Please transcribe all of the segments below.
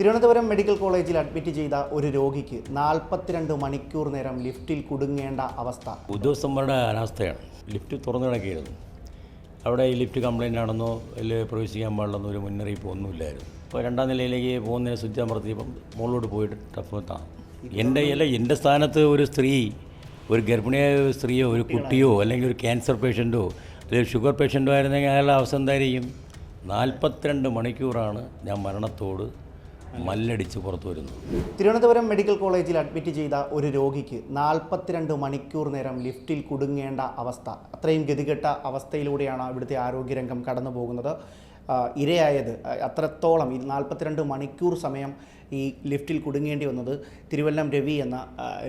Thiruvananthapuram medical കോളേജിൽ admit ചെയ്ത ഒരു രോഗിക്ക് നാൽപ്പത്തിരണ്ട് മണിക്കൂർ നേരം ലിഫ്റ്റിൽ കുടുങ്ങേണ്ട അവസ്ഥ. ഉദ്യോഗസ്ഥന്മാരുടെ അനാസ്ഥയാണ്. ലിഫ്റ്റ് തുറന്നു കിടക്കുകയായിരുന്നു. അവിടെ ഈ ലിഫ്റ്റ് കംപ്ലൈന്റ് ആണെന്നോ അല്ലെ പ്രവേശിക്കാൻ പാടില്ലെന്നോ ഒരു മുന്നറിയിപ്പ് ഒന്നുമില്ലായിരുന്നു. അപ്പോൾ രണ്ടാം നിലയിലേക്ക് പോകുന്നതിന് സ്വിച്ച് അമർത്തിയപ്പം മുകളിലോട്ട് പോയിട്ട് ടഫത്താണ് എന്റെ അല്ല എന്റെ സ്ഥാനത്ത് ഒരു സ്ത്രീ ഒരു ഗർഭിണിയായ ഒരു സ്ത്രീയോ ഒരു കുട്ടിയോ അല്ലെങ്കിൽ ഒരു ക്യാൻസർ പേഷ്യന്റോ അല്ലെങ്കിൽ ഷുഗർ പേഷ്യന്റോ ആയിരുന്നെങ്കിൽ അയാളുടെ അവസ്ഥ എന്തായിരിക്കും? നാൽപ്പത്തിരണ്ട് മണിക്കൂറാണ് ഞാൻ മരണത്തോട് മല്ലടിച്ച് പുറത്തു വരുന്നു. തിരുവനന്തപുരം മെഡിക്കൽ കോളേജിൽ അഡ്മിറ്റ് ചെയ്ത ഒരു രോഗിക്ക് നാൽപ്പത്തിരണ്ട് മണിക്കൂർ നേരം ലിഫ്റ്റിൽ കുടുങ്ങേണ്ട അവസ്ഥ. അത്രയും ഗതികെട്ട അവസ്ഥയിലൂടെയാണ് ഇവിടുത്തെ ആരോഗ്യരംഗം കടന്നു പോകുന്നത് ഇരയായത്. അത്രത്തോളം ഈ നാൽപ്പത്തിരണ്ട് മണിക്കൂർ സമയം ഈ ലിഫ്റ്റിൽ കുടുങ്ങേണ്ടി വന്നത് തിരുവല്ലം രവി എന്ന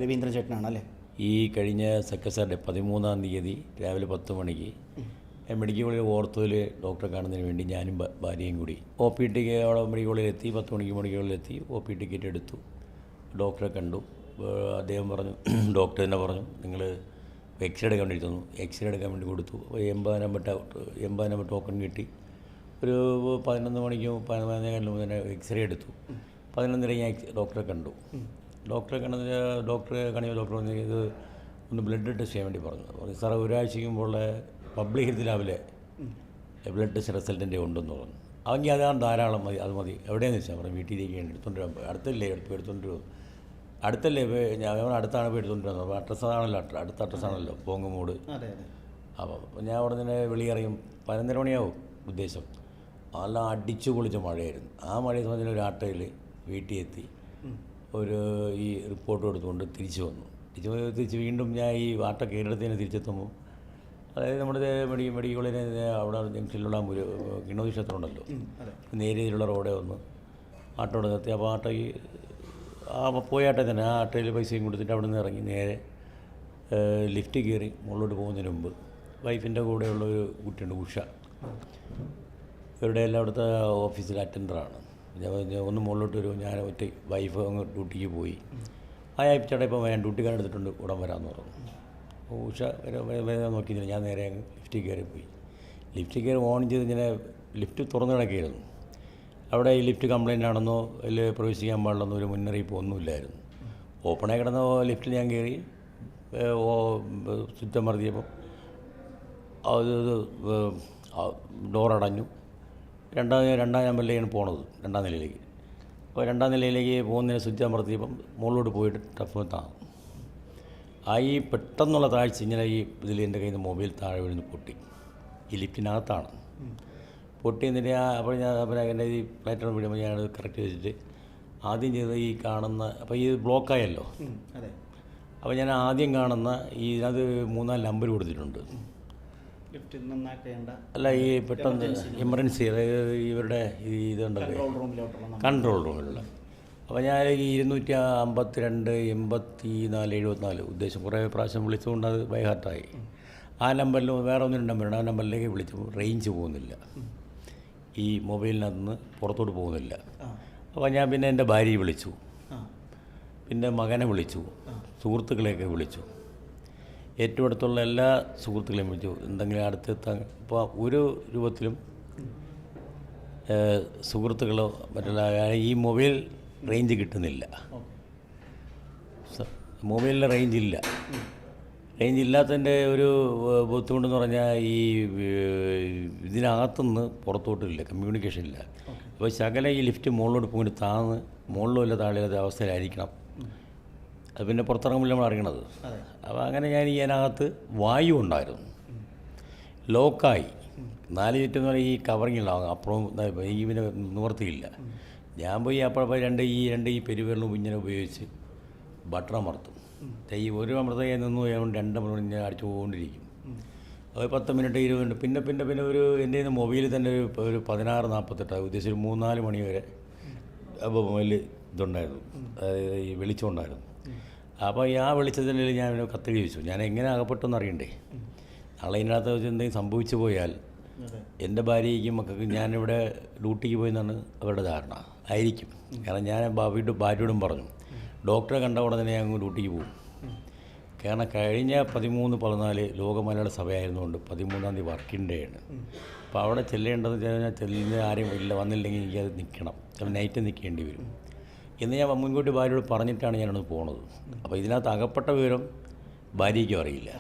രവീന്ദ്രൻ ചേട്ടനാണ് അല്ലേ? ഈ കഴിഞ്ഞ സെക്രട്ടറി പതിമൂന്നാം തീയതി രാവിലെ പത്ത് മണിക്ക് മെഡിക്കൽ കോളേജ് ഓർത്തോയിൽ ഡോക്ടറെ കാണുന്നതിന് വേണ്ടി ഞാനും ഭാര്യയും കൂടി. ഒ പി ടിക്ക് അവിടെ മെഡിക്കൽ കോളേജിൽ എത്തി പത്ത് മണിക്ക് മെഡിക്കൽ കോളേജിൽ എത്തി ഒ പി ടിക്കറ്റ് എടുത്തു. ഡോക്ടറെ കണ്ടു. അദ്ദേഹം പറഞ്ഞു ഡോക്ടർ തന്നെ പറഞ്ഞു നിങ്ങൾ എക്സ്റേ എടുക്കാൻ വേണ്ടി തന്നു. എക്സ്റേ എടുക്കാൻ വേണ്ടി കൊടുത്തു. അപ്പോൾ എൺപത് നമ്പർ എൺപത് നമ്പർ ടോക്കൺ കിട്ടി. ഒരു പതിനൊന്ന് മണിക്കും പതിനൊന്നേ തന്നെ എക്സ്റേ എടുത്തു. പതിനൊന്നര ഞാൻ ഡോക്ടറെ കണ്ടു. ഡോക്ടറെ കണ്ടത് ഡോക്ടറെ കാണിയ ഡോക്ടർ പറഞ്ഞു ഇത് ഒന്ന് ബ്ലഡ് ടെസ്റ്റ് ചെയ്യാൻ വേണ്ടി പറഞ്ഞു. പറഞ്ഞു സാറേ ഒരാഴ്ചയ്ക്ക് മുമ്പുള്ള പബ്ലിക് ഹെൽത്ത് ലാബിലെ ബ്ലഡ് ടെസ്റ്റ് റിസൾട്ടിന്റെ ഉണ്ടെന്ന് പറഞ്ഞു. അവങ്കിൽ അതാണ് ധാരാളം മതി അത് മതി. എവിടെയെന്ന് വെച്ചാൽ പറഞ്ഞു വീട്ടിലേക്ക് എടുത്തുകൊണ്ട് അടുത്തല്ലേ എടുത്ത് എടുത്തുകൊണ്ട് വരും. അടുത്തല്ലേ ഞാൻ അടുത്താണ് പോയി എടുത്തുകൊണ്ട് വരുന്നത് അപ്പോൾ അഡ്രസ്സ് ആണല്ലോ അടുത്ത അഡ്രസ്സാണല്ലോ പോങ്ങുമൂട് അപ്പോൾ ഞാൻ അവിടെ നിന്ന് വെളിയിറങ്ങും പതിനൊന്നര മണിയാവും ഉദ്ദേശം. നല്ല അടിച്ചു പൊളിച്ച മഴയായിരുന്നു. ആ മഴയെ സംബന്ധിച്ച് ഒരു ആട്ടയിൽ വീട്ടിൽ എത്തി. ഒരു ഈ റിപ്പോർട്ട് എടുത്തുകൊണ്ട് തിരിച്ചു വന്നു. തിരിച്ചു തിരിച്ച് വീണ്ടും ഞാൻ ഈ ആട്ട കയറിടത്തിന് തിരിച്ചെത്തുമ്പോൾ അതായത് നമ്മുടെ മെഡി മെഡിക്കൽ കോളേജിന് അവിടെ ജംഗ്ഷനിലുള്ള ഒരു കിണോ ക്ഷേത്രം ഉണ്ടല്ലോ അതെ. നേരെ ഇതിലുള്ള റോഡേ ഒന്ന്. ആട്ടോടെ നിർത്തി. അപ്പോൾ ആട്ടോ ഈ ആ പോയ ആട്ടെ തന്നെ ആ ആട്ടയിൽ പൈസയും കൊടുത്തിട്ട് അവിടെ നിന്ന് ഇറങ്ങി നേരെ ലിഫ്റ്റ് കയറി മുകളിലോട്ട് പോകുന്നതിന് മുമ്പ് വൈഫിന്റെ കൂടെയുള്ള ഒരു കുട്ടിയുണ്ട് ഉഷ. ഇവരുടെ എല്ലാം അവിടുത്തെ ഓഫീസിൽ അറ്റൻഡറാണ് ഒന്ന് മുകളിലോട്ട് വരും. ഞാൻ ഒറ്റ വൈഫ് അങ്ങ് ഡ്യൂട്ടിക്ക് പോയി. ആ ചേട്ടാ ഇപ്പോൾ ഞാൻ ഡ്യൂട്ടിക്കാരെടുത്തിട്ടുണ്ട് ഉടൻ വരാമെന്ന് പറഞ്ഞു. ഉഷ നോക്കിയില്ല. ഞാൻ നേരെ ലിഫ്റ്റിൽ കയറി പോയി. ലിഫ്റ്റിൽ കയറി ഓൺ ചെയ്ത് ഇങ്ങനെ ലിഫ്റ്റ് തുറന്നു കിടക്കുകയായിരുന്നു. അവിടെ ഈ ലിഫ്റ്റ് കംപ്ലൈന്റ് ആണെന്നോ അതിൽ പ്രവേശിക്കാൻ പാടില്ലെന്നോ ഒരു മുന്നറിയിപ്പ് ഒന്നുമില്ലായിരുന്നു. ഓപ്പണായി കിടന്ന ലിഫ്റ്റിൽ ഞാൻ കയറി സ്വിച്ച് അമർത്തിയപ്പോൾ അത് അടഞ്ഞു. രണ്ടാം രണ്ടാം നമ്പറിലേക്കാണ് പോണത് രണ്ടാം നിലയിലേക്ക്. അപ്പോൾ രണ്ടാം നിലയിലേക്ക് പോകുന്നതിന് സ്വിച്ച് അമർത്തിയപ്പം മുകളിലോട്ട് പോയിട്ട് ടഫത്താണ് ആ ഈ പെട്ടെന്നുള്ള താഴ്ച ഇങ്ങനെ ഈ ഇതിൽ എന്റെ കയ്യിൽ നിന്ന് മൊബൈൽ താഴെ വീഴുന്നു പൊട്ടി. ഈ ലിഫ്റ്റിനകത്താണ് പൊട്ടി എന്നിട്ട് ഞാൻ അപ്പോൾ ഞാൻ അപ്പോൾ എന്റെ ഈ പ്ലാറ്റ്ഫോം വീഴുമ്പോൾ ഞാനത് കറക്റ്റ് വെച്ചിട്ട് ആദ്യം ചെയ്ത ഈ കാണുന്ന അപ്പോൾ ഈ ബ്ലോക്കായല്ലോ. അപ്പോൾ ഞാൻ ആദ്യം കാണുന്ന ഈ ഇതിനകത്ത് മൂന്നാൽ നമ്പർ കൊടുത്തിട്ടുണ്ട്. അല്ല ഈ പെട്ടെന്ന് എമർജൻസി അതായത് ഇവരുടെ ഈ ഇതുണ്ടല്ലോ. കൺട്രോൾ റൂമിലുള്ള അപ്പോൾ ഞാൻ ഈ ഇരുന്നൂറ്റി അമ്പത്തിരണ്ട് എൺപത്തി നാല് എഴുപത്തിനാല് ഉദ്ദേശം കുറേ പ്രാവശ്യം വിളിച്ചുകൊണ്ട് അത് ബൈഹാർട്ടായി ആ നമ്പറിൽ വേറെ ഒന്നും നമ്പറുണ്ട് ആ നമ്പറിലേക്ക് വിളിച്ചു. റേഞ്ച് പോകുന്നില്ല. ഈ മൊബൈലിനകത്ത് നിന്ന് പുറത്തോട്ട് പോകുന്നില്ല. അപ്പോൾ ഞാൻ പിന്നെ എന്റെ ഭാര്യയെ വിളിച്ചു. പിന്നെ മകനെ വിളിച്ചു. സുഹൃത്തുക്കളെയൊക്കെ വിളിച്ചു. ഏറ്റവും അടുത്തുള്ള എല്ലാ സുഹൃത്തുക്കളെയും വിളിച്ചു. എന്തെങ്കിലും അടുത്തെത്താൻ ഇപ്പോൾ ഒരു രൂപത്തിലും സുഹൃത്തുക്കളോ മറ്റുള്ള ഈ മൊബൈൽ റേഞ്ച് കിട്ടുന്നില്ല. മൊബൈലിന്റെ മൊബൈലിൽ റേഞ്ച് ഇല്ല. റേഞ്ച് ഇല്ലാത്തതിന്റെ ഒരു ബുദ്ധിമുട്ടെന്ന് പറഞ്ഞാൽ ഈ ഇതിനകത്തുനിന്ന് പുറത്തോട്ടില്ല കമ്മ്യൂണിക്കേഷൻ ഇല്ല അപ്പോൾ ശകല ഈ ലിഫ്റ്റ് മുകളിലോട്ട് പോയിട്ട് താന്ന് മുകളിലും ഇല്ല താഴെ അവസ്ഥയിലായിരിക്കണം. അത് പിന്നെ പുറത്തിറങ്ങുമ്പോൾ നമ്മൾ അറിയണത്. അപ്പോൾ അങ്ങനെ ഞാൻ ഈ അതിനകത്ത് വായു ഉണ്ടായിരുന്നു. ലോക്കായി. നാല് ചുറ്റും എന്ന് പറഞ്ഞാൽ ഈ കവറിങ് ഉണ്ടാവും അപ്പുറവും ഈ പിന്നെ നിവർത്തിയില്ല. ഞാൻ പോയി അപ്പോൾ രണ്ട് ഈ രണ്ട് ഈ പെരുവിരലും ഇങ്ങനെ ഉപയോഗിച്ച് ബട്ടർ അമർത്തും തൈ ഈ ഒരു അമൃത നിന്നു ഞാൻ രണ്ട് മണി ഞാൻ അടിച്ചു പോകൊണ്ടിരിക്കും അത് പത്ത് മിനിറ്റ് ഇരുപത് മിനിറ്റ് പിന്നെ പിന്നെ പിന്നെ ഒരു എന്റെ കയ്യിൽ നിന്ന് മൊബൈലിൽ തന്നെ ഒരു ഒരു പതിനാറ് നാൽപ്പത്തെട്ട് ഉദ്ദേശിച്ച് ഒരു മൂന്നാൽ മണി വരെ അപ്പോൾ മൊബൈൽ ഇതുണ്ടായിരുന്നു. അതായത് ഈ വെളിച്ചമുണ്ടായിരുന്നു അപ്പോൾ ഈ ആ വെളിച്ചത്തിന്റെ ഞാൻ ഒരു ചോദിച്ചു ഞാൻ എങ്ങനെ അകപ്പെട്ടെന്ന് അറിയണ്ടേ? നാളെ ഇതിനകത്ത് വെച്ച് എന്തെങ്കിലും സംഭവിച്ചു പോയാൽ എന്റെ ഭാര്യയ്ക്കും മക്കൾക്ക് ഞാനിവിടെ ഡ്യൂട്ടിക്ക് പോയി എന്നാണ് അവരുടെ ധാരണ. ആയിരിക്കും. കാരണം ഞാൻ ഭാവിയുടെ ഭാര്യയോടും പറഞ്ഞു ഡോക്ടറെ കണ്ട ഉടനെ അങ്ങ് ഡ്യൂട്ടിക്ക് പോകും. കാരണം കഴിഞ്ഞ പതിമൂന്ന് പതിനാല് ലോക മലയാള സഭയായിരുന്നുകൊണ്ട് പതിമൂന്നാം തീയതി വർക്കിംഗ് ഡേ ആണ്. അപ്പോൾ അവിടെ ചെല്ലേണ്ടത് ഞാൻ ചെല്ലുന്ന ആരും ഇല്ല വന്നില്ലെങ്കിൽ എനിക്ക് അത് നിൽക്കണം. ചിലപ്പോൾ നൈറ്റ് നിൽക്കേണ്ടി വരും. എന്ന് ഞാൻ മുൻകൂട്ടി ഭാര്യയോട് പറഞ്ഞിട്ടാണ് ഞാനത് പോണത്. അപ്പോൾ ഇതിനകത്ത് അകപ്പെട്ട വിവരം ഭാര്യയ്ക്കും അറിയില്ല.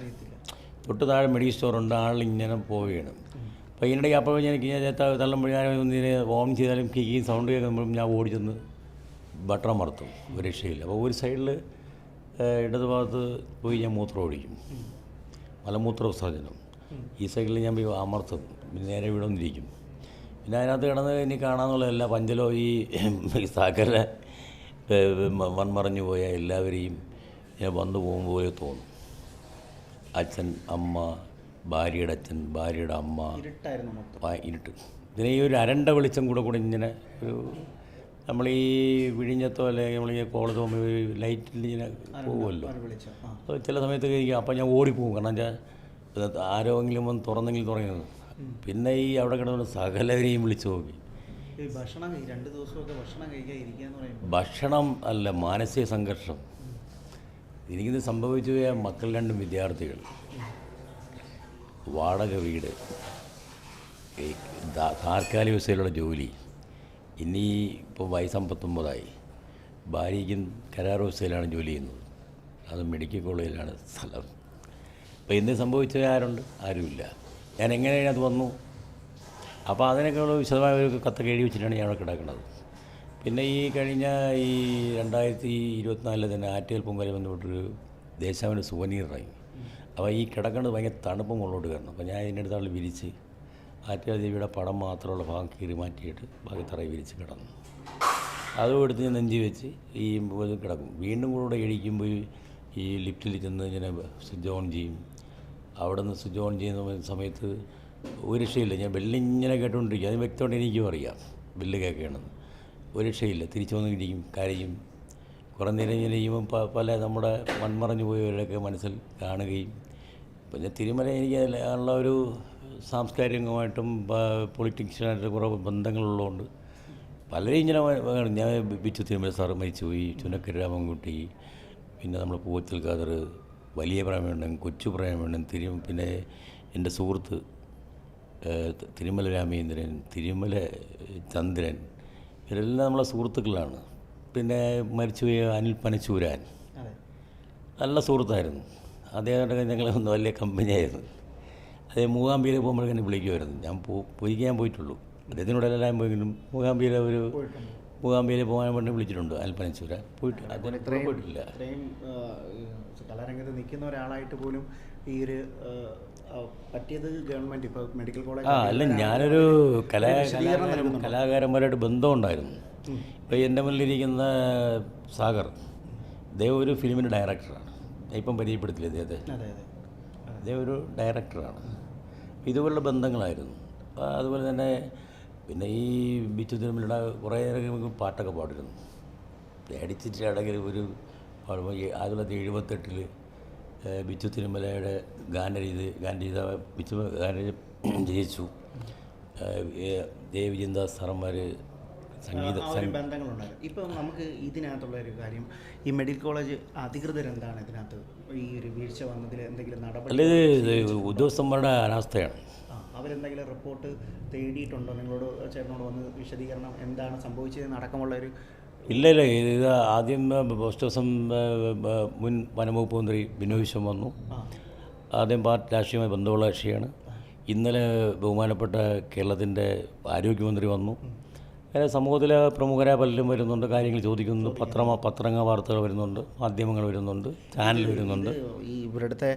തൊട്ട് താഴെ മെഡിക്കൽ സ്റ്റോറുണ്ട് ആളിങ്ങനെ പോവുകയാണ്. അപ്പോൾ ഇതിനിടയ്ക്ക് അപ്പോൾ എനിക്ക് തള്ളുമ്പോൾ ഞാൻ ഒന്നിനെ ഓം ചെയ്താലും ഈ സൗണ്ട് കേൾക്കുമ്പോഴും ഞാൻ ഓടി ചെന്ന് ബട്ടറ മറത്തും. ഒരു രക്ഷയില്ല. അപ്പോൾ ഒരു സൈഡിൽ ഇടത് ഭാഗത്ത് പോയി ഞാൻ മൂത്രം ഒഴിക്കും. മലമൂത്ര വിസർജനം ഈ സൈഡിൽ ഞാൻ പോയി അമർത്തും. നേരെ ഇവിടെ വന്നിരിക്കും. പിന്നെ അതിനകത്ത് കിടന്ന് ഇനി കാണാമെന്നുള്ളതല്ല പഞ്ചലോ ഈ സാക്കര മൺമറഞ്ഞു പോയ എല്ലാവരെയും ഞാൻ വന്നു പോകുമ്പോൾ തോന്നും. അച്ഛൻ അമ്മ ഭാര്യയുടെ അച്ഛൻ ഭാര്യയുടെ അമ്മ ഇരുട്ട്. ഇതിന് ഈ ഒരു അരണ്ട വെളിച്ചം കൂടെ കൂടെ ഇങ്ങനെ ഒരു നമ്മൾ ഈ വിഴിഞ്ഞത്തോ അല്ലെങ്കിൽ നമ്മൾ ഈ കോളത്തോ ലൈറ്റിൽ ഇങ്ങനെ പോകുമല്ലോ. അപ്പോൾ ചില സമയത്ത് എനിക്ക് അപ്പം ഞാൻ ഓടിപ്പോകും. കാരണം വെച്ചാൽ ആരോഗ്യം വന്ന് തുറന്നെങ്കിൽ തുടങ്ങിയത് പിന്നെ ഈ അവിടെ കിടന്ന സകലവരെയും വിളിച്ചു നോക്കി. രണ്ട് ദിവസമൊക്കെ ഭക്ഷണം അല്ല മാനസിക സംഘർഷം. എനിക്കിത് സംഭവിച്ചു പോയ മക്കൾ രണ്ടും വിദ്യാർത്ഥികൾ. വാടക വീട് താൽക്കാലിക വിസയിലുള്ള ജോലി ഇനി ഇപ്പോൾ വയസ്സ് അമ്പത്തൊമ്പതായി. ഭാര്യയ്ക്കും കരാർ വിസയിലാണ് ജോലി ചെയ്യുന്നത്. അത് മെഡിക്കൽ കോളേജിലാണ് സ്ഥലം. അപ്പോൾ ഇന്ന് സംഭവിച്ചത് ആരുണ്ട്? ആരുമില്ല. ഞാൻ എങ്ങനെ അത് വന്നു? അപ്പോൾ അതിനൊക്കെയുള്ള വിശദമായ ഒരു കത്തൊക്കെ എഴുതി വെച്ചിട്ടാണ് ഞാൻ അവിടെ കിടക്കുന്നത്. പിന്നെ ഈ കഴിഞ്ഞ ഈ രണ്ടായിരത്തി ഇരുപത്തിനാലിൽ തന്നെ ആറ്റുകൽ പൊങ്കലെ ബന്ധപ്പെട്ടൊരു ദേശാവിന്റെ സുവനീറായി. അപ്പോൾ ഈ കിടക്കുന്നത് ഭയങ്കര തണുപ്പ് മുകളിലോട്ട് കയറണം അപ്പോൾ ഞാൻ ഇതിന്റെ അടുത്താൾ വിരിച്ച് ആറ്റാദേവിയുടെ പടം മാത്രമുള്ള ഭാഗം കീറി മാറ്റിയിട്ട് ബാക്കി തറയിൽ വിരിച്ച് കിടന്നു. അതും എടുത്ത് ഞാൻ നെഞ്ചി വെച്ച് ഈ കിടക്കും. വീണ്ടും കൂടെ എഴിക്കുമ്പോൾ ഈ ലിഫ്റ്റിൽ ചെന്ന് ഇങ്ങനെ സ്വിച്ച് ഓൺ ചെയ്യും. അവിടെ നിന്ന് സ്വിച്ച് ഓൺ ചെയ്യുന്ന സമയത്ത് ഒരു രക്ഷയില്ല. ഞാൻ ബെല്ലിങ്ങനെ കേട്ടുകൊണ്ടിരിക്കും അത് വ്യക്തമായിട്ട് എനിക്കും അറിയാം. ബെല്ല് കേൾക്കണമെന്ന് ഒരു രക്ഷയില്ല. തിരിച്ചു വന്നിരിക്കും കരയും. കുറേ നേരം ഇങ്ങനെ പ- പല നമ്മുടെ മൺമറഞ്ഞു പോയവരൊക്കെ മനസ്സിൽ കാണുകയും പിന്നെ തിരുമല എനിക്ക് ഉള്ള ഒരു സാംസ്കാരികമായിട്ടും പൊളിറ്റിക്സിനായിട്ട് കുറേ ബന്ധങ്ങളുള്ളതുകൊണ്ട് പലരെയും ഇങ്ങനെ ഞാൻ ബിച്ചു തിരുമല സാറ് മരിച്ചുപോയി ചുനക്കര രാമൻകുട്ടി പിന്നെ നമ്മൾ പൂവത്തിൽ ഖാദർ വലിയ പ്രായമുണ്ടെങ്കിൽ കൊച്ചു പ്രായമുണ്ടെങ്കിൽ തിരു പിന്നെ എന്റെ സുഹൃത്ത് തിരുമല രാമേന്ദ്രൻ തിരുമല ചന്ദ്രൻ ഇവരെല്ലാം നമ്മളെ സുഹൃത്തുക്കളാണ്. പിന്നെ മരിച്ചുപോയ അനിൽ പനച്ചൂരാൻ നല്ല സുഹൃത്തായിരുന്നു. അദ്ദേഹത്തിന്റെ ഞങ്ങൾ ഒന്ന് വലിയ കമ്പനിയായിരുന്നു. അതേ മൂകാംബിയിൽ പോകുമ്പോഴേക്കും വിളിക്കുമായിരുന്നു ഞാൻ പോ ഞാൻ പോയിട്ടുള്ളൂ. അദ്ദേഹത്തിനോട് എല്ലാം പോയെങ്കിലും മൂകാംബിയിൽ ഒരു മൂകാംബിയിൽ പോകാൻ വേണ്ടി വിളിച്ചിട്ടുണ്ട് അൽപ്പനച്ചൂര പോയിട്ട് ഇത്രയും പോയിട്ടില്ല. കലാരംഗത്ത് നിൽക്കുന്ന ഒരാളായിട്ട് പോലും ഈ ഒരു പറ്റിയത് ഗവൺമെന്റ് ഇപ്പോൾ മെഡിക്കൽ കോളേജ് ആ അല്ല ഞാനൊരു കലാ കലാകാരന്മാരായിട്ട് ബന്ധമുണ്ടായിരുന്നു. ഇപ്പോൾ എന്റെ മുന്നിലിരിക്കുന്ന സാഗർ അദ്ദേഹം ഒരു ഫിലിമിന്റെ ഡയറക്ടറാണ്. ഇപ്പം പരിചയപ്പെടുത്തില്ല അദ്ദേഹത്തെ അദ്ദേഹം ഒരു ഡയറക്ടറാണ്. ഇതുപോലുള്ള ബന്ധങ്ങളായിരുന്നു. അപ്പോൾ അതുപോലെ തന്നെ പിന്നെ ഈ ബിച്ചു തിരുമലയുടെ കുറേ പാട്ടൊക്കെ പാടിരുന്നു പേടിച്ചിട്ട് ഇടയ്ക്ക് ഒരു ആയിരത്തി തൊള്ളായിരത്തി എഴുപത്തെട്ടിൽ ബിച്ചു തിരുമലയുടെ ഗാനരീതി ഗാനരീത ബിച്ചു ഗാനരീതി ജയിച്ചു. ദേവിചിന്ദാസ് സാറന്മാർ സംഗീത ബന്ധങ്ങളുണ്ടായിരുന്നു. ഇപ്പം നമുക്ക് ഇതിനകത്തുള്ള ഒരു കാര്യം ഈ മെഡിക്കൽ കോളേജ് അധികൃതർ എന്താണ് ഇതിനകത്ത്? ഈ ഒരു വീഴ്ച വന്നതിൽ എന്തെങ്കിലും നടപടി ഉദ്യോഗസ്ഥന്മാരുടെ അനാസ്ഥയാണ്. അവരെന്തെങ്കിലും റിപ്പോർട്ട് തേടിയിട്ടുണ്ടോ? നിങ്ങളോട് ചേട്ടനോട് വന്ന് വിശദീകരണം എന്താണ് സംഭവിച്ചതെന്ന് അടക്കമുള്ള ഒരു ഇല്ല ഇല്ല. ഇത് ആദ്യം പോസ്റ്റ് ദിവസം മുൻ വനംവകുപ്പ് മന്ത്രി ബിനോയ് വിശ്വം വന്നു. ആദ്യം പാർട്ടി രാഷ്ട്രീയമായി ബന്ധമുള്ള കക്ഷിയാണ്. ഇന്നലെ ബഹുമാനപ്പെട്ട കേരളത്തിന്റെ ആരോഗ്യമന്ത്രി വന്നു. അങ്ങനെ സമൂഹത്തിലെ പ്രമുഖരായ പലരും വരുന്നുണ്ട് കാര്യങ്ങൾ ചോദിക്കുന്നുണ്ട് പത്രമ പത്രങ്ങ വാർത്തകൾ വരുന്നുണ്ട് മാധ്യമങ്ങൾ വരുന്നുണ്ട് ചാനൽ വരുന്നുണ്ട്. ഈ ഇവരുടെ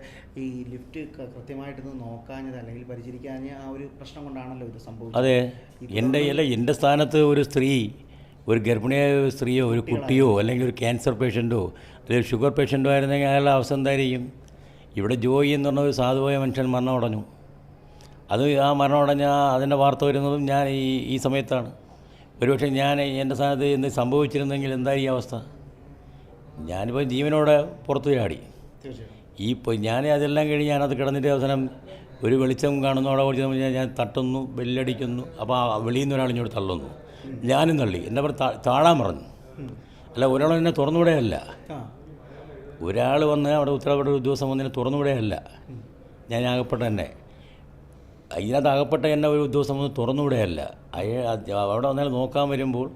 ഈ ലിഫ്റ്റ് കൃത്യമായിട്ടൊന്ന് കൃത്യമായിട്ട് നോക്കാഞ്ഞത് അല്ലെങ്കിൽ പരിചരിക്കാഞ്ഞ ആ ഒരു പ്രശ്നം കൊണ്ടാണല്ലോ ഇത് സംഭവിച്ചത്. അതെ എന്റെ അല്ല എന്റെ സ്ഥാനത്ത് ഒരു സ്ത്രീ ഒരു ഗർഭിണിയായ സ്ത്രീയോ ഒരു കുട്ടിയോ അല്ലെങ്കിൽ ഒരു ക്യാൻസർ പേഷ്യന്റോ അല്ലെങ്കിൽ ഷുഗർ പേഷ്യന്റോ ആയിരുന്നെങ്കിൽ അയാളുടെ അവസ്ഥ എന്തായിരിക്കും? ഇവിടെ ജോയി എന്ന് പറഞ്ഞ ഒരു സാധുവായ മനുഷ്യൻ മരണമടഞ്ഞു. അത് ആ മരണമടഞ്ഞ അതിന്റെ വാർത്ത വരുന്നതും ഞാൻ ഈ ഈ സമയത്താണ്. ഒരുപക്ഷെ ഞാൻ എന്റെ സ്ഥാനത്ത് എന്ത് സംഭവിച്ചിരുന്നെങ്കിൽ എന്താ ഈ അവസ്ഥ? ഞാനിപ്പോൾ ജീവനോടെ പുറത്തു ചാടി. ഈ ഇപ്പോൾ ഞാൻ അതെല്ലാം കഴിഞ്ഞ് ഞാനത് കിടന്നിട്ട് അവസാനം ഒരു വെളിച്ചം കാണുന്നതോടെ കുറിച്ച് ഞാൻ തട്ടുന്നു ബെല്ലടിക്കുന്നു. അപ്പോൾ ആ വെളിയിൽ നിന്ന് ഒരാൾ ഇങ്ങോട്ട് തള്ളുന്നു. ഞാനും തള്ളി. എന്റെ അവർ താഴാൻ പറഞ്ഞു അല്ല ഒരാൾ എന്നെ തുറന്നുവിടെയല്ല. ഒരാൾ വന്ന് അവിടെ ഉത്തരവാദിത്ത ഒരു ദിവസം വന്നതിനെ തുറന്നുവിടെയല്ല. ഞാൻ ആകപ്പെട്ട തന്നെ അതിനകത്ത് അകപ്പെട്ട എന്നെ ഒരു ദിവസം വന്ന് തുറന്നുവിടുകയല്ല അയ അവിടെ വന്നാൽ നോക്കാൻ വരുമ്പോൾ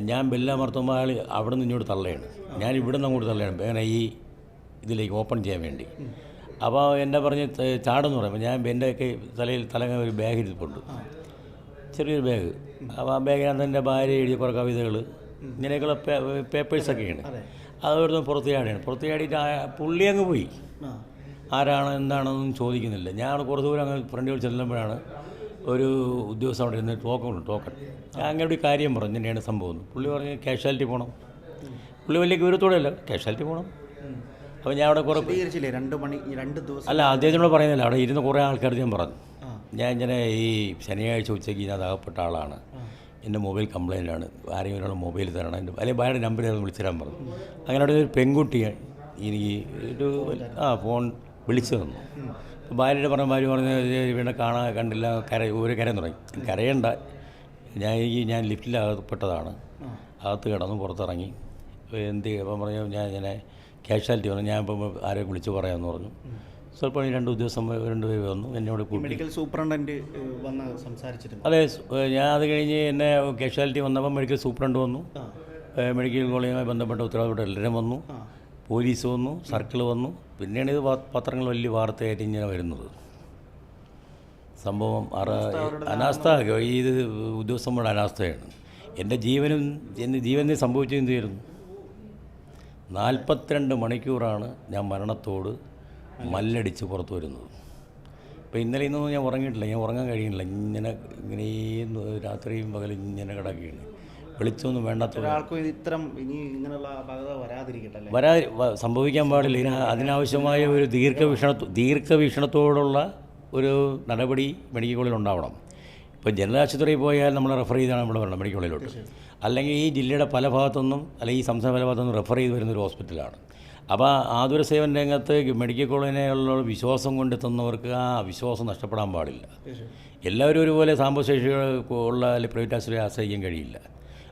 ഞാൻ ബെല്ലാമർത്തുമ്പോൾ അയാൾ അവിടെ നിന്ന് ഇങ്ങോട്ട് തള്ളയാണ്. ഞാൻ ഇവിടെ നിന്ന് അങ്ങോട്ട് തള്ളയാണ്. വേണം ഈ ഇതിലേക്ക് ഓപ്പൺ ചെയ്യാൻ വേണ്ടി. അപ്പോൾ എന്നെ പറഞ്ഞ് ചാടെന്ന് പറയുമ്പോൾ ഞാൻ എന്റെ ഒക്കെ തലയിൽ തലങ്ങ ഒരു ബാഗ് ഇരിപ്പുണ്ട് ചെറിയൊരു ബാഗ്. അപ്പോൾ ആ ബാഗിനകത്ത് എന്റെ ഭാര്യ എഴുതിയ കുറേ കവിതകൾ ഇങ്ങനെയൊക്കെയുള്ള പേപ്പേഴ്സൊക്കെയാണ്. അതോടൊപ്പം പുറത്ത് ചാടിയാണ്. പുറത്ത് ചാടിയിട്ട് ആ- പുള്ളി അങ്ങ് പോയി. ആരാണ് എന്താണെന്നൊന്നും ചോദിക്കുന്നില്ല. ഞാൻ കുറച്ച് ദൂരം അങ്ങ് ഫ്രണ്ടിൽ ചെല്ലുമ്പോഴാണ് ഒരു ഉദ്യോഗസ്ഥൻ അവിടെ ഇരുന്ന് ടോക്കൺ ഉണ്ട് ടോക്കൺ. അങ്ങനെ ഒരു കാര്യം പറഞ്ഞു തന്നെയാണ് സംഭവം. പുള്ളി പറഞ്ഞ് കാഷ്വാലിറ്റി പോകണം പുള്ളി വലിയ ഗൗരവത്തോടെ അല്ല കാഷ്വാലിറ്റി പോകണം അപ്പോൾ ഞാൻ അവിടെ കുറേ രണ്ട് മണി രണ്ട് ദിവസം. അല്ല അദ്ദേഹത്തിനോട് പറയുന്നില്ല അവിടെ ഇരുന്ന് കുറേ ആൾക്കാർ ഞാൻ പറഞ്ഞു. ഞാൻ ഇങ്ങനെ ഈ ശനിയാഴ്ച ഉച്ചയ്ക്ക് ഞാൻ അകപ്പെട്ട ആളാണ് എന്റെ മൊബൈൽ കംപ്ലൈന്റ് ആണ് ആരെങ്കിലും ഒരാൾ മൊബൈൽ തരണം. എന്റെ അല്ലെങ്കിൽ ഭാര്യയുടെ നമ്പർ ഞാൻ വിളിച്ചുതരാൻ പറഞ്ഞു. അങ്ങനെ അവിടെ ഒരു പെൺകുട്ടി എനിക്ക് ഒരു ആ ഫോൺ വിളിച്ചു തന്നു. ഭാര്യയുടെ പറഞ്ഞ ഭാര്യ പറഞ്ഞ വീണ്ടും കാണാൻ കണ്ടില്ല കര ഒരു കര തുടങ്ങി കരയണ്ട. ഞാൻ ഈ ഞാൻ ലിഫ്റ്റിൽ അകപ്പെട്ടതാണ് അകത്ത് കിടന്ന് പുറത്തിറങ്ങി. എന്ത് അപ്പം പറഞ്ഞു ഞാൻ ഇങ്ങനെ കാഷ്വാലിറ്റി പറഞ്ഞു ഞാൻ ഇപ്പം ആരെ വിളിച്ച് പറയാമെന്ന് പറഞ്ഞു. സ്വല്പം രണ്ട് ദിവസം രണ്ട് പേര് വന്നു. എന്നോട് കൂട്ടി. മെഡിക്കൽ സൂപ്രണ്ടന്റ് വന്ന് സംസാരിച്ചിരുന്നു. അതെ ഞാൻ അത് കഴിഞ്ഞ് എന്നെ കാഷ്വാലിറ്റി വന്നപ്പോൾ മെഡിക്കൽ സൂപ്രണ്ട് വന്നു. മെഡിക്കൽ കോളേജുമായി ബന്ധപ്പെട്ട ഉത്തരവാദിത്തപ്പെട്ട എല്ലാവരും വന്നു. പോലീസ് വന്നു സർക്കിൾ വന്നു. പിന്നെയാണ് ഇത് പത്രങ്ങൾ വലിയ വാർത്തയായിട്ട് ഇങ്ങനെ വരുന്നത്. സംഭവം അറ അനാസ്ഥ ഇത് ഉദ്യോഗസ്ഥന്മാരുടെ അനാസ്ഥയാണ്. എന്റെ ജീവനും എന്റെ ജീവനെ സംഭവിച്ചു എന്ത് ചെയ്യുന്നു? നാൽപ്പത്തിരണ്ട് മണിക്കൂറാണ് ഞാൻ മരണത്തോട് മല്ലടിച്ച് പുറത്തു വരുന്നത്. ഇപ്പോൾ ഇന്നലെ ഇന്നൊന്നും ഞാൻ ഉറങ്ങിയിട്ടില്ല. ഞാൻ ഉറങ്ങാൻ കഴിയുന്നില്ല. ഇങ്ങനെ ഇങ്ങനെ രാത്രിയും പകലും ഇങ്ങനെ കിടക്കുകയാണ്. വെളിച്ചമൊന്നും വേണ്ടാത്ത ഒരാൾക്കും ഇത്തരം ഇനി ഇങ്ങനെയുള്ള അപകട വരാതിരിക്കട്ടെ അല്ലേ? വരാ സംഭവിക്കാൻ പാടില്ല. ഇതിന് അതിനാവശ്യമായ ഒരു ദീർഘവീക്ഷണ ദീർഘവീക്ഷണത്തോടുള്ള ഒരു നടപടി മെഡിക്കൽ കോളേജിൽ ഉണ്ടാവണം. ഇപ്പോൾ ജനറൽ ആശുപത്രിയിൽ പോയാൽ നമ്മൾ റെഫർ ചെയ്താണ് നമ്മൾ വരണം മെഡിക്കൽ കോളേജിലോട്ട് അല്ലെങ്കിൽ ഈ ജില്ലയുടെ പല ഭാഗത്തുനിന്നും അല്ലെങ്കിൽ ഈ സംസ്ഥാന പല ഭാഗത്തുനിന്നും റെഫർ ചെയ്ത് വരുന്ന ഒരു ഹോസ്പിറ്റലാണ്. അപ്പോൾ ആതുര സേവന രംഗത്ത് മെഡിക്കൽ കോളേജിനുള്ള വിശ്വാസം കൊണ്ട് തന്നവർക്ക് ആ വിശ്വാസം നഷ്ടപ്പെടാൻ പാടില്ല. എല്ലാവരും ഒരുപോലെ സാമ്പശേഷി ഉള്ള അല്ലെങ്കിൽ പ്രൈവറ്റ് ആശുപത്രിയെ ആശ്രയിക്കാൻ കഴിയില്ല.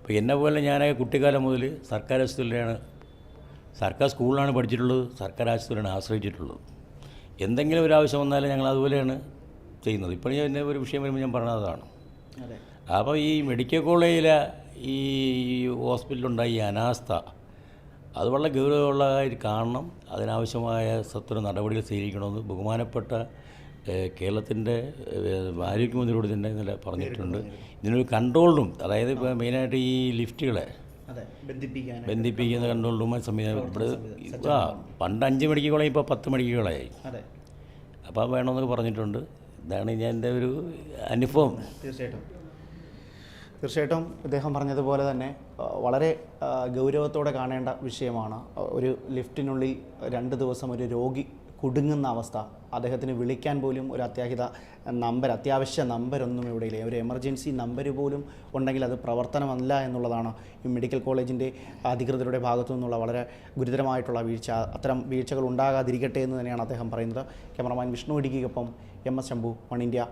അപ്പോൾ എന്നെ പോലെ ഞാൻ കുട്ടിക്കാലം മുതൽ സർക്കാർ ആശുപത്രിയിലാണ് സർക്കാർ സ്കൂളിലാണ് പഠിച്ചിട്ടുള്ളത് സർക്കാർ ആശുപത്രിയാണ് ആശ്രയിച്ചിട്ടുള്ളത്. എന്തെങ്കിലും ഒരു ആവശ്യം വന്നാലും ഞങ്ങൾ അതുപോലെയാണ് ചെയ്യുന്നത്. ഇപ്പോൾ ഞാൻ ഒരു വിഷയം വരുമ്പോൾ ഞാൻ പറഞ്ഞതാണ്. അപ്പോൾ ഈ മെഡിക്കൽ കോളേജിലെ ഈ ഹോസ്പിറ്റലുണ്ടായി ഈ അനാസ്ഥ അത് വളരെ ഗൗരവമുള്ള കാണണം അതിനാവശ്യമായ സത്വര നടപടികൾ സ്വീകരിക്കണമെന്ന് ബഹുമാനപ്പെട്ട കേരളത്തിന്റെ ആരോഗ്യമന്ത്രിയോട് തന്നെ ഇന്നലെ പറഞ്ഞിട്ടുണ്ട്. ഇതിനൊരു കൺട്രോൾ റൂം അതായത് ഇപ്പോൾ മെയിനായിട്ട് ഈ ലിഫ്റ്റുകളെ ബന്ധിപ്പിക്കുന്ന കൺട്രോൾ റൂം സംവിധാനം ഇവിടെ ആ പണ്ട് അഞ്ച് മെഡിക്കൽ കോളേജ് ഇപ്പോൾ പത്ത് അതെ. അപ്പോൾ വേണമെന്നൊക്കെ പറഞ്ഞിട്ടുണ്ട്. ഇതാണ് ഞാൻ എന്റെ ഒരു അനുഭവം. തീർച്ചയായിട്ടും. തീർച്ചയായിട്ടും ഇദ്ദേഹം പറഞ്ഞതുപോലെ തന്നെ വളരെ ഗൗരവത്തോടെ കാണേണ്ട വിഷയമാണ്. ഒരു ലിഫ്റ്റിനുള്ളിൽ രണ്ട് ദിവസം ഒരു രോഗി കുടുങ്ങുന്ന അവസ്ഥ. അദ്ദേഹത്തിന് വിളിക്കാൻ പോലും ഒരു അത്യാഹിത നമ്പർ അത്യാവശ്യ നമ്പരൊന്നും ഇവിടെ ഇല്ല ഒരു എമർജൻസി നമ്പർ പോലും ഉണ്ടെങ്കിൽ അത് പ്രവർത്തനമല്ല എന്നുള്ളതാണ് ഈ മെഡിക്കൽ കോളേജിന്റെ അധികൃതരുടെ ഭാഗത്തു നിന്നുള്ള വളരെ ഗുരുതരമായിട്ടുള്ള വീഴ്ച. അത്തരം വീഴ്ചകൾ ഉണ്ടാകാതിരിക്കട്ടെ എന്ന് തന്നെയാണ് അദ്ദേഹം പറയുന്നത്. Cameraman Vishnu ഇടുക്കിക്കൊപ്പം M S Shambhu one India.